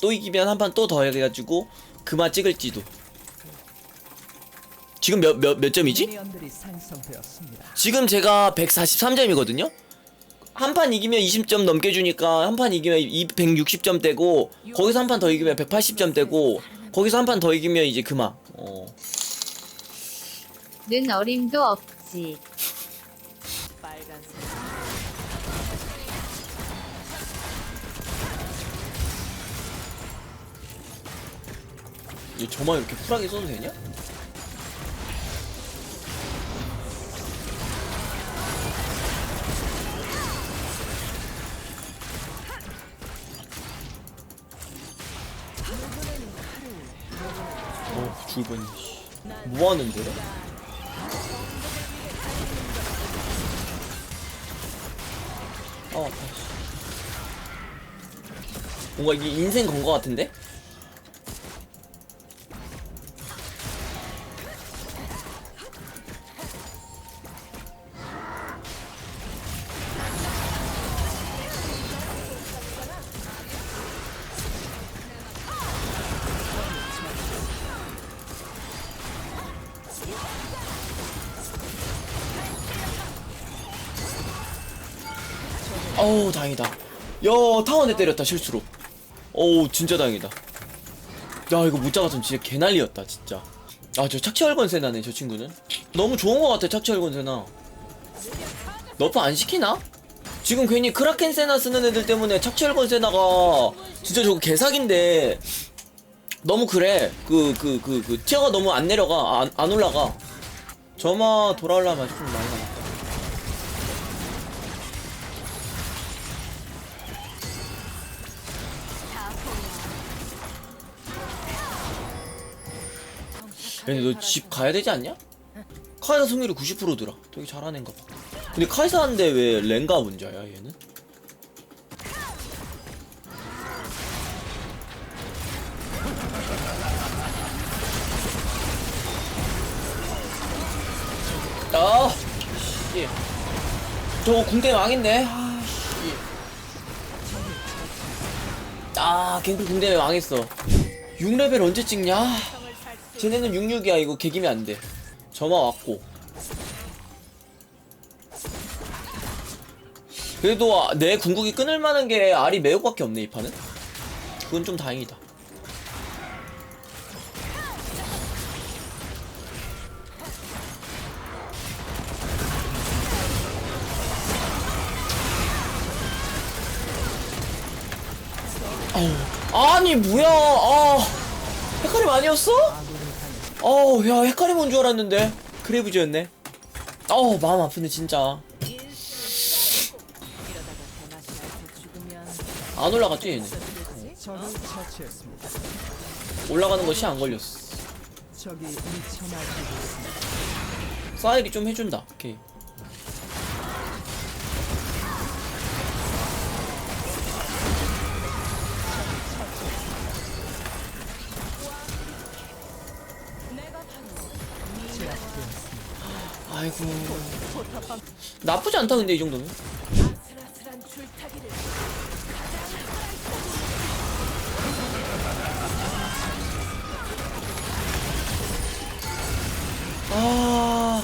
또 이기면 한 판 또 더 해가지고 그만 찍을지도. 지금 몇 몇 몇 점이지? 지금 제가 143점이거든요. 한 판 이기면 20점 넘게 주니까 한 판 이기면 260점 되고 거기서 한 판 더 이기면 180점 되고 거기서 한 판 더 이기면 이제 그만. 어. 는 어림도 없지. 이게 저만 이렇게 쿨하게 써도 되냐? 어, 죽을 뻔했네. 씨. 뭐 하는데? 아, 아파. 씨. 뭔가 이게 인생 건 거 같은데? 어우 다행이다. 야 타원에 때렸다 실수로. 어우 진짜 다행이다. 야 이거 못 잡았으면 진짜 개난리였다 진짜. 아 저 착취혈건 세나네 저 친구는. 너무 좋은 것 같아 착취혈건 세나. 너프 안 시키나? 지금 괜히 크라켄 세나 쓰는 애들 때문에 착취혈건 세나가 진짜 저거 개사기인데. 너무 그래. 그 그 그그 티어가 너무 안 내려가 안, 안 올라가. 저마 돌아오려면 좀 많이 근데 너집 가야 되지 않냐? 카이사 승률이 90%더라. 되게 잘하는 거 봐. 근데 카이사인데 왜 랭가 문제야 얘는? 아, 씨. 저거 궁대 왕인데. 아, 씨. 아, 갱플 궁대 왕했어. 6레벨 언제 찍냐? 쟤네는 66이야. 이거 개기면 안돼. 저만 왔고. 그래도 아, 내 궁극이 끊을 만한 게 알이 매혹밖에 없네 이 판은? 그건 좀 다행이다. 아니 뭐야. 아. 헤카림 아니었어? 어우 야 헷갈림 온줄 알았는데 그레이브즈였네 어우 마음 아프네 진짜 안 올라갔지 얘는. 올라가는 것이 안 걸렸어. 사일이 좀 해준다 오케이 나쁘지 않다 근데 이 정도면 아.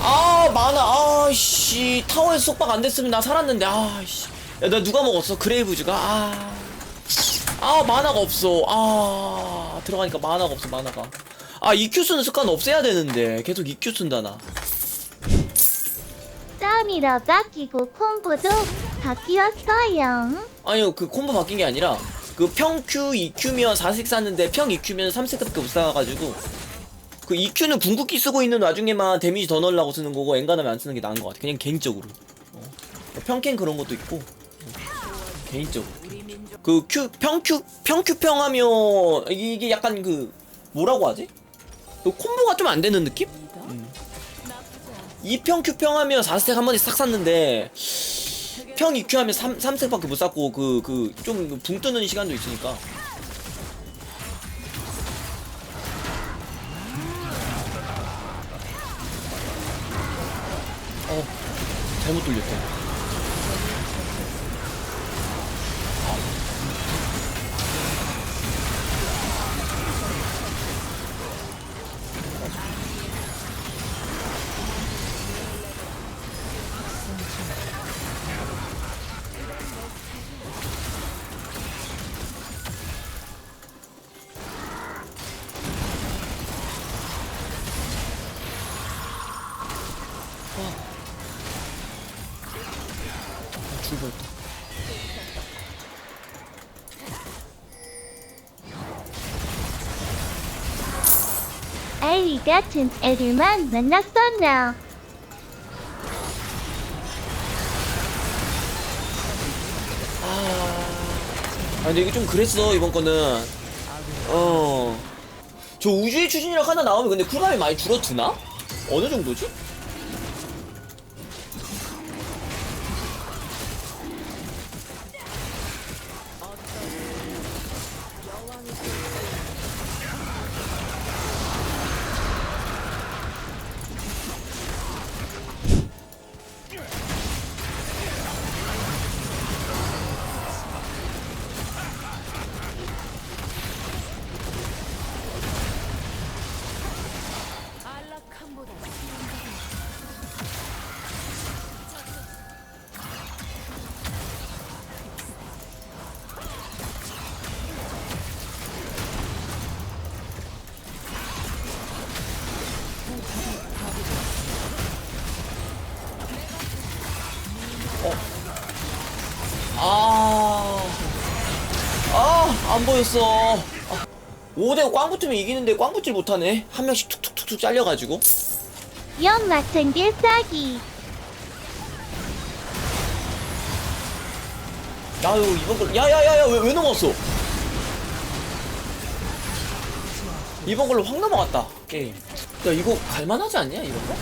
아, 많아. 아씨. 타워에서 속박 안 됐으면 나 살았는데. 아씨. 야, 나 누가 먹었어? 그레이브즈가. 아. 아, 만화가 없어. 아. 들어가니까 만화가 없어, 만화가. 아, EQ 쓰는 습관 없애야 되는데. 계속 EQ 쓴다, 나. 땀이라 깎이고 콤보도 바뀌었어요. 아니요, 그 콤보 바뀐 게 아니라. 그 평 Q, EQ면 4색 샀는데 평 EQ면 3색밖에 못 사가지고 그 EQ는 궁극기 쓰고 있는 와중에만 데미지 더 넣으려고 쓰는 거고 엔간하면 안 쓰는 게 나은 것 같아 그냥 개인적으로 어. 평캔 그런 것도 있고 어. 개인적으로 그 Q 평 Q 평 Q 평 하면 이게 이게 약간 그 뭐라고 하지? 그 콤보가 좀 안 되는 느낌? 음. 2평 Q평 하면 4스택 한 번에 싹 샀는데 평 EQ 하면 3, 3색밖에 못 샀고 그 그 좀 붕 뜨는 시간도 있으니까 어 잘못 돌렸다 같은 애들만 만났었나. 아 근데 이게 좀 그랬어 이번 거는 어. 저 우주의 추진이랑 하나 나오면 근데 쿨감이 많이 줄어드나? 어느 정도지? 안 보였어. 아. 5대 꽝 붙으면 이기는데 꽝 붙질 못하네. 한 명씩 툭툭툭툭 잘려가지고. 연막 생길 싸기. 아유, 이번 걸, 야야야야, 왜, 왜 넘어갔어? 이번 걸로 확 넘어갔다, 게임. 야, 이거 갈만하지 않냐, 이런 거?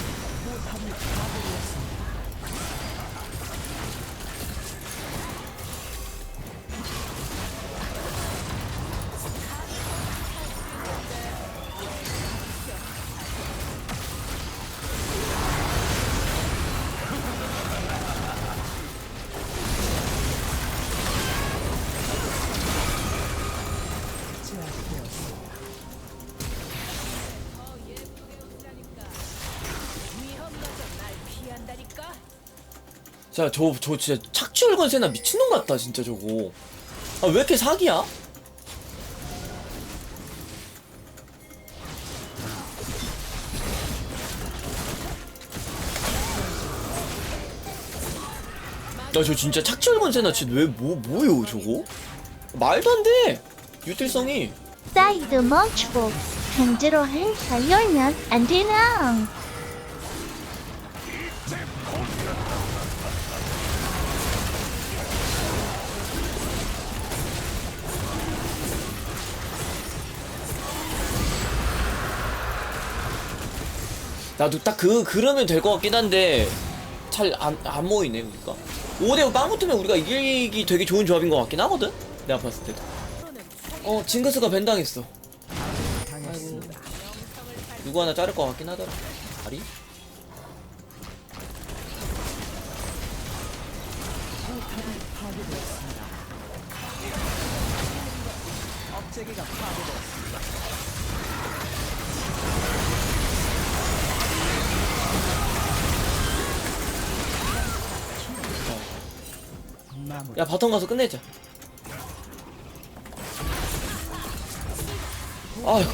자, 저, 저 진짜 착취월건 세나 미친놈 같다, 진짜 저거. 아, 왜 이렇게 사기야? 나저 진짜 착취월건 세나 진짜 왜, 뭐, 뭐요, 저거? 말도 안 돼! 유틸성이. 사이드 멈추고 강제로 행사 열면 안 되나? 나도 딱 그, 그러면 될 것 같긴 한데, 잘 안, 안 모이네, 우리가. 5대5 빵 붙으면 우리가 이기기 되게 좋은 조합인 것 같긴 하거든? 내가 봤을 때도. 어, 징크스가 벤당했어. 당했습니다. 누구 하나 자를 것 같긴 하더라. 다리? 업체계가 파괴되었습니다. 야, 바텀 가서 끝내자. 아휴,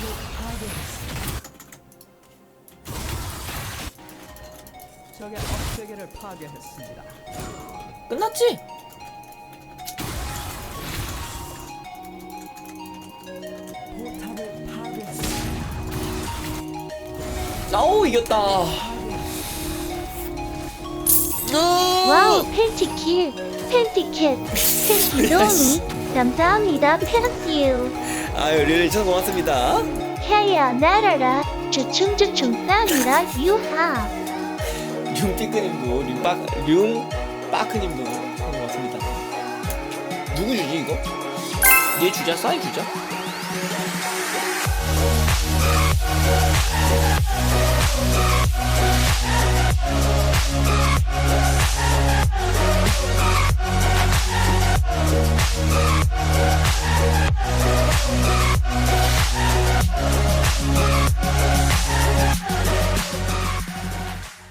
적의 업체계를 파괴했습니다. 끝났지? 포탑을 파괴했습니다. 아우, 이겼다. 와우 팬티킬 팬티켓 팬티로미 감사합니다 팬티유 아유, 릴리 참 고맙습니다. 해야 날아라 주충주충 땀이라 유하 융피크님도, 융박, 융바크님도 고맙습니다. 누구 주지, 이거? 얘 주자, 싸이 주자.